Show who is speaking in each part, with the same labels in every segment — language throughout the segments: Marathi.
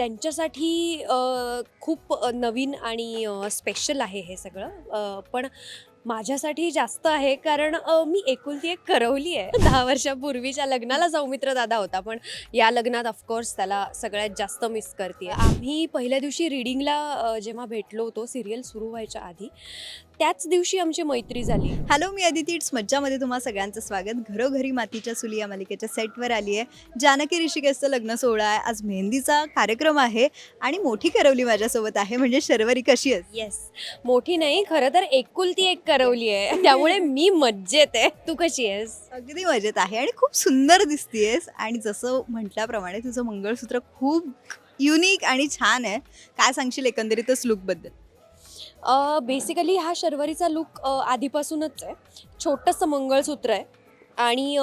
Speaker 1: त्यांच्यासाठी खूप नवीन आणि स्पेशल आहे हे सगळं. पण माझ्यासाठी जास्त आहे कारण अ, मी एकुलती एक करवली आहे. दहा वर्षापूर्वीच्या लग्नाला सौमित्र दादा होता पण या लग्नात ऑफकोर्स त्याला सगळ्यात जास्त मिस करते आम्ही पहिल्या दिवशी रिडिंगला जेव्हा भेटलो होतो सिरियल सुरू व्हायच्या आधी त्याच दिवशी आमची मैत्री झाली.
Speaker 2: हॅलो मी अदिती. इट्स मज्जामध्ये तुम्हा सगळ्यांचं स्वागत. घरोघरी मातीच्या चुली या मालिकेच्या सेटवर आली आहे जानकी ऋषिकेशचं लग्न सोहळा आहे. आज मेहंदीचा कार्यक्रम आहे आणि मोठी करवली माझ्यासोबत आहे म्हणजे शर्वरी कशी आहे?
Speaker 1: येस मोठी नाही खरं तर एकुलती एक करवली आहे त्यामुळे मी मज्जेत आहे. तू कशी आहेस?
Speaker 2: अगदी मजेत आहे आणि खूप सुंदर दिसतीयस. आणि जसं म्हटल्याप्रमाणे तुझं मंगळसूत्र खूप युनिक आणि छान आहे. काय सांगशील एकंदरीतच लुकबद्दल
Speaker 1: बेसिकली हा शर्वरीचा लुक आधीपासूनच आहे. छोटंसं मंगळसूत्र आहे. आणि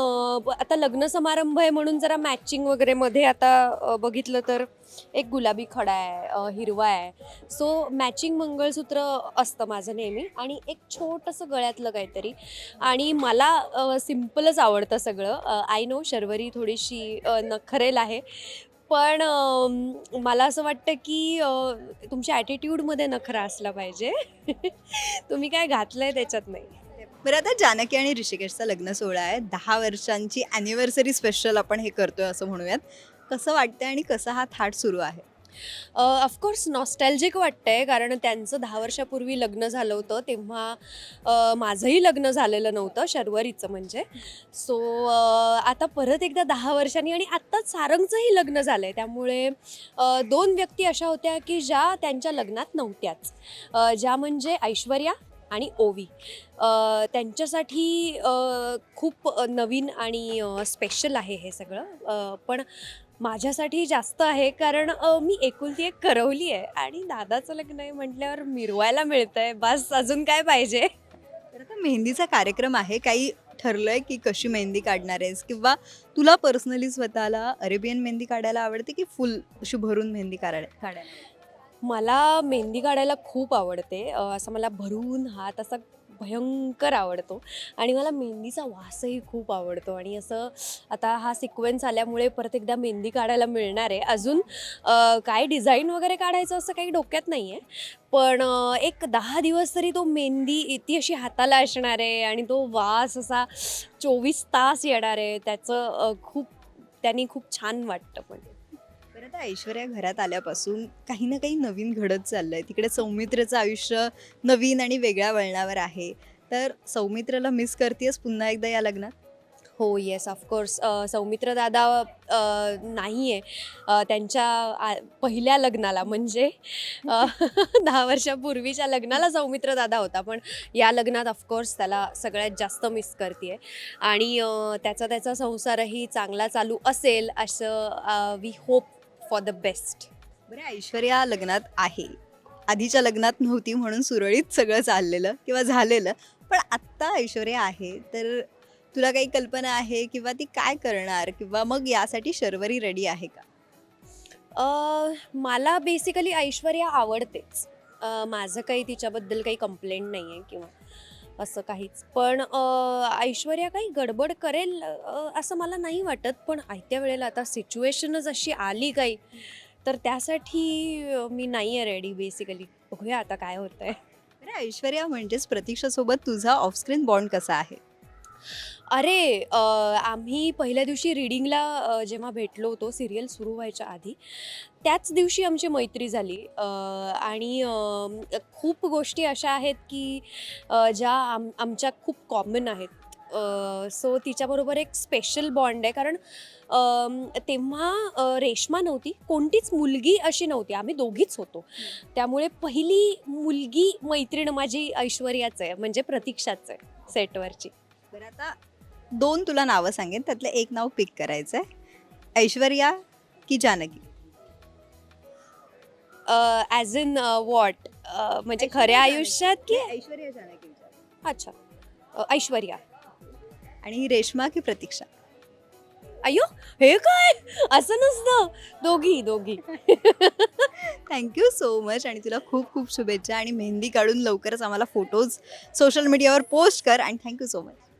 Speaker 1: आता लग्न समारंभ आहे म्हणून जरा मॅचिंग वगैरे मध्ये आता बघितलं तर एक गुलाबी खडा आहे हिरवा आहे. सो मॅचिंग मंगळसूत्र असतं माझं नेहमी आणि एक छोटंसं गळ्यातलं काहीतरी. आणि मला सिम्पलच आवडतं सगळं. आय नो शर्वरी थोडीशी नखरेल आहे. पण मला असं वाटतं की तुमच्या ॲटिट्यूडमध्ये नखरा असला पाहिजे. तुम्ही काय घातलं आहे त्याच्यात नाही.
Speaker 2: बरं आता जानकी आणि ऋषिकेशचा लग्न सोहळा आहे. दहा वर्षांची अॅनिव्हर्सरी स्पेशल आपण हे करतोय असं म्हणूयात. कसं वाटतंय आणि कसा हा थाट सुरू आहे?
Speaker 1: ऑफकोर्स नॉस्टॅल्जिक वाटतंय कारण त्यांचं दहा वर्षापूर्वी लग्न झालं होतं तेव्हा माझंही लग्न झालेलं नव्हतं शर्वरीचं म्हणजे. सो आता परत एकदा दहा वर्षांनी आणि आत्ताच सारंगचंही लग्न झालं आहे त्यामुळे दोन व्यक्ती अशा होत्या की ज्या त्यांच्या लग्नात नव्हत्याच. ज्या म्हणजे ऐश्वर्या आणि ओवी. त्यांच्यासाठी खूप नवीन आणि स्पेशल आहे हे सगळं. पण माझ्यासाठी जास्त आहे कारण मी एकुलती एक करवली आहे आणि दादाचं लग्न आहे म्हटल्यावर मिरवायला मिळतं आहे बस अजून काय पाहिजे?
Speaker 2: तर आता मेहंदीचा कार्यक्रम आहे. काही ठरलंय की कशी मेहंदी काढणार आहेस किंवा तुला पर्सनली स्वतःला अरेबियन मेहंदी काढायला आवडते की फुल अशी भरून मेहंदी काढायला काढायला?
Speaker 1: मला मेहंदी काढायला खूप आवडते. असं मला भरून हात असा भयंकर आवडतो. आणि मला मेहंदीचा वासही खूप आवडतो. आणि असं आता हा सिक्वेन्स आल्यामुळे परत एकदा मेहंदी काढायला मिळणार आहे. अजून काय डिझाईन वगैरे काढायचं असं काही डोक्यात नाही आहे पण एक दहा दिवस तरी तो मेहंदी ती अशी हाताला असणार आहे आणि तो वास असा चोवीस तास येणार आहे. त्याचं खूप त्यांनी खूप छान वाटतं पण.
Speaker 2: आता ऐश्वर्या घरात आल्यापासून काही ना काही नवीन घडत चाललंय. तिकडे सौमित्रचं आयुष्य नवीन आणि वेगळ्या वळणावर आहे. तर सौमित्रला मिस करतेस पुन्हा एकदा या लग्नात?
Speaker 1: हो येस ऑफकोर्स सौमित्र दादा नाही आहे त्यांच्या आ- पहिल्या लग्नाला म्हणजे दहा वर्षापूर्वीच्या लग्नाला सौमित्र दादा होता. पण या लग्नात ऑफकोर्स त्याला सगळ्यात जास्त मिस करते आणि त्याचा त्याचा संसारही चांगला चालू असेल असं we hope for the best
Speaker 2: बरं ऐश्वर्या लग्नात आहे. आधीच्या लग्नात नव्हती म्हणून सुरळीत सगळं चाललेलं किंवा झालेलं. पण आत्ता ऐश्वर्या आहे तर तुला काही कल्पना आहे किंवा ती काय करणार किंवा मग यासाठी शर्वरी रेडी आहे का?
Speaker 1: अ, मला बेसिकली ऐश्वर्या आवडतेच. अ, माझं काही तिच्याबद्दल काही कंप्लेंट नाही आहे किंवा असं काहीच. पण ऐश्वर्या काही गडबड करेल असं मला नाही वाटत. पण आयत्या वेळेला आता सिच्युएशनच अशी आली काही तर त्यासाठी मी नाही आहे रेडी बेसिकली बघूया आता काय होतं आहे
Speaker 2: अरे ऐश्वर्या म्हणजेच प्रतीक्षासोबत तुझा ऑफस्क्रीन बॉन्ड कसा आहे?
Speaker 1: अरे अ, आम्ही पहिल्या दिवशी रिडिंगला अ, जेव्हा भेटलो होतो सिरियल सुरू व्हायच्या आधी त्याच दिवशी आमची मैत्री झाली. अ, आणि अ, खूप गोष्टी अशा आहेत की अ, ज्या आम आमच्या खूप कॉमन आहेत. सो तिच्याबरोबर एक स्पेशल बॉन्ड आहे. कारण अम, तेव्हा अ, रेश्मा नव्हती कोणतीच मुलगी अशी नव्हती. आम्ही दोघीच होतो. त्यामुळे पहिली मुलगी मैत्रीण माझी ऐश्वर्याच आहे म्हणजे प्रतीक्षाच आहे सेटवरची
Speaker 2: बरं आता दोन तुला नावं सांगेन त्यातलं एक नाव पिक करायचं आहे ऐश्वर्या की जानकी?
Speaker 1: ॲज इन वॉट म्हणजे खऱ्या. आयुष्यात की
Speaker 2: ऐश्वर्या जानकी.
Speaker 1: अच्छा. अ, ऐश्वर्या.
Speaker 2: आणि रेश्मा की प्रतीक्षा?
Speaker 1: अय्यो हे काय? असं नसतं. दोघी दोघी.
Speaker 2: थँक्यू सो मच आणि तुला खूप खूप शुभेच्छा. आणि मेहंदी काढून लवकरच आम्हाला फोटोज सोशल मीडियावर पोस्ट कर. आणि thank you so much